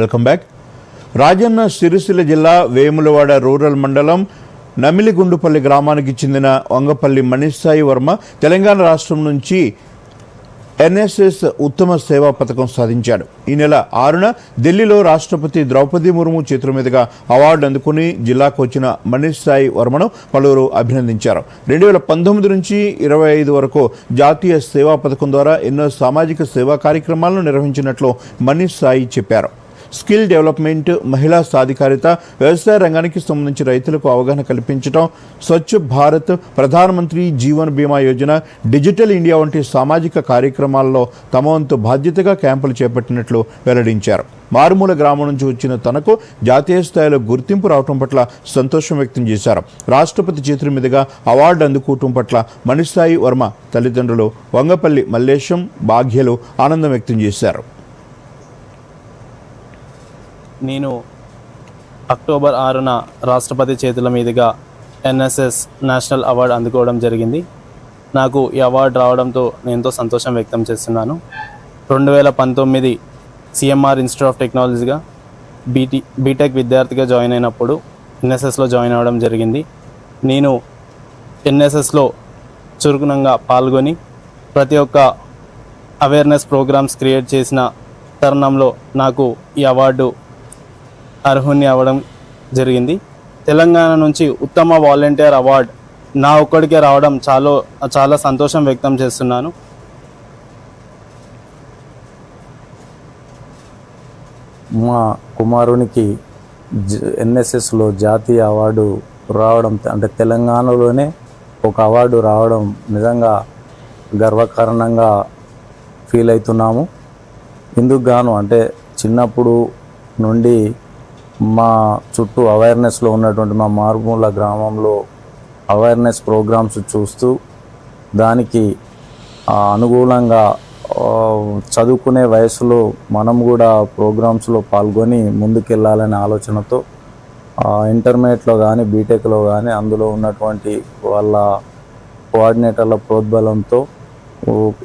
Welcome back. Rajanna Sircilla జిల్లా Vemulawada rural మండలం నమిలిగుండుపల్లి గ్రామానికి చెందిన వంగపల్లి మనీష్ వర్మ తెలంగాణ రాష్ట్రం నుంచి ఎన్ఎస్ఎస్ ఉత్తమ సేవా పథకం సాధించాడు. ఈ నెల ఆరున ఢిల్లీలో రాష్ట్రపతి ద్రౌపది ముర్ము చేతుల మీదుగా అవార్డు అందుకుని జిల్లాకు వచ్చిన మనీష్ సాయి వర్మను పలువురు అభినందించారు. రెండు వేల పంతొమ్మిది నుంచి ఇరవై ఐదు వరకు జాతీయ సేవా పథకం ద్వారా ఎన్నో సామాజిక సేవా కార్యక్రమాలను నిర్వహించినట్లు మనీష్ సాయి చెప్పారు. స్కిల్ డెవలప్మెంట్ మహిళా సాధికారిత వ్యవసాయ రంగానికి సంబంధించి రైతులకు అవగాహన కల్పించడం స్వచ్ఛ భారత్ ప్రధానమంత్రి జీవన్ బీమా యోజన డిజిటల్ ఇండియా వంటి సామాజిక కార్యక్రమాల్లో తమ వంతు బాధ్యతగా క్యాంపులు చేపట్టినట్లు వెల్లడించారు. మారుమూల గ్రామం నుంచి వచ్చిన తనకు జాతీయ స్థాయిలో గుర్తింపు రావటం పట్ల సంతోషం వ్యక్తం చేశారు. రాష్ట్రపతి చేతుల మీదుగా అవార్డు అందుకోవటం పట్ల మణిసాయి వర్మ తల్లిదండ్రులు వంగపల్లి మల్లేశం భాగ్యలు ఆనందం వ్యక్తం చేశారు. నేను అక్టోబర్ ఆరున రాష్ట్రపతి చేతుల మీదుగా ఎన్ఎస్ఎస్ నేషనల్ అవార్డు అందుకోవడం జరిగింది. నాకు ఈ అవార్డు రావడంతో నేను ఎంతో సంతోషం వ్యక్తం చేస్తున్నాను. రెండు వేల పంతొమ్మిది సిఎంఆర్ ఇన్స్టిట్యూట్ ఆఫ్ టెక్నాలజీగా బీటీ బీటెక్ విద్యార్థిగా జాయిన్ అయినప్పుడు ఎన్ఎస్ఎస్లో జాయిన్ అవ్వడం జరిగింది. నేను ఎన్ఎస్ఎస్లో చురుకునంగా పాల్గొని ప్రతి ఒక్క అవేర్నెస్ ప్రోగ్రామ్స్ క్రియేట్ చేసిన తరుణంలో నాకు ఈ అవార్డు అర్హుని అవ్వడం జరిగింది. తెలంగాణ నుంచి ఉత్తమ వాలంటీర్ అవార్డ్ నా ఒక్కడికే రావడం చాలా చాలా సంతోషం వ్యక్తం చేస్తున్నాను. మా కుమారునికి ఎన్ఎస్ఎస్లో జాతీయ అవార్డు రావడం అంటే తెలంగాణలోనే ఒక అవార్డు రావడం నిజంగా గర్వకారణంగా ఫీల్ అవుతున్నాము. ఇందుకు గాను అంటే చిన్నప్పుడు నుండి మా చుట్టూ అవేర్నెస్లో ఉన్నటువంటి మా మారుమూల గ్రామంలో అవేర్నెస్ ప్రోగ్రామ్స్ చూస్తూ దానికి అనుగుణంగా అనుకూలంగా చదువుకునే వయసులో మనం కూడా ప్రోగ్రామ్స్లో పాల్గొని ముందుకెళ్ళాలనే ఆలోచనతో ఇంటర్మీడియట్లో కానీ బీటెక్లో కానీ అందులో ఉన్నటువంటి వాళ్ళ కోఆర్డినేటర్ల ప్రోద్బలంతో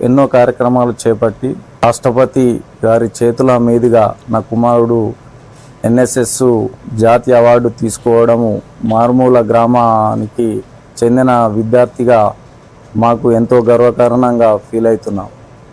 ఎన్నో కార్యక్రమాలు చేపట్టి రాష్ట్రపతి గారి చేతుల మీదుగా నా కుమారుడు ఎన్ఎస్ఎస్ జాతీయ అవార్డు తీసుకోవడము మారుమూల గ్రామానికి చెందిన విద్యార్థిగా మాకు ఎంతో గర్వకారణంగా ఫీల్ అవుతున్నాం.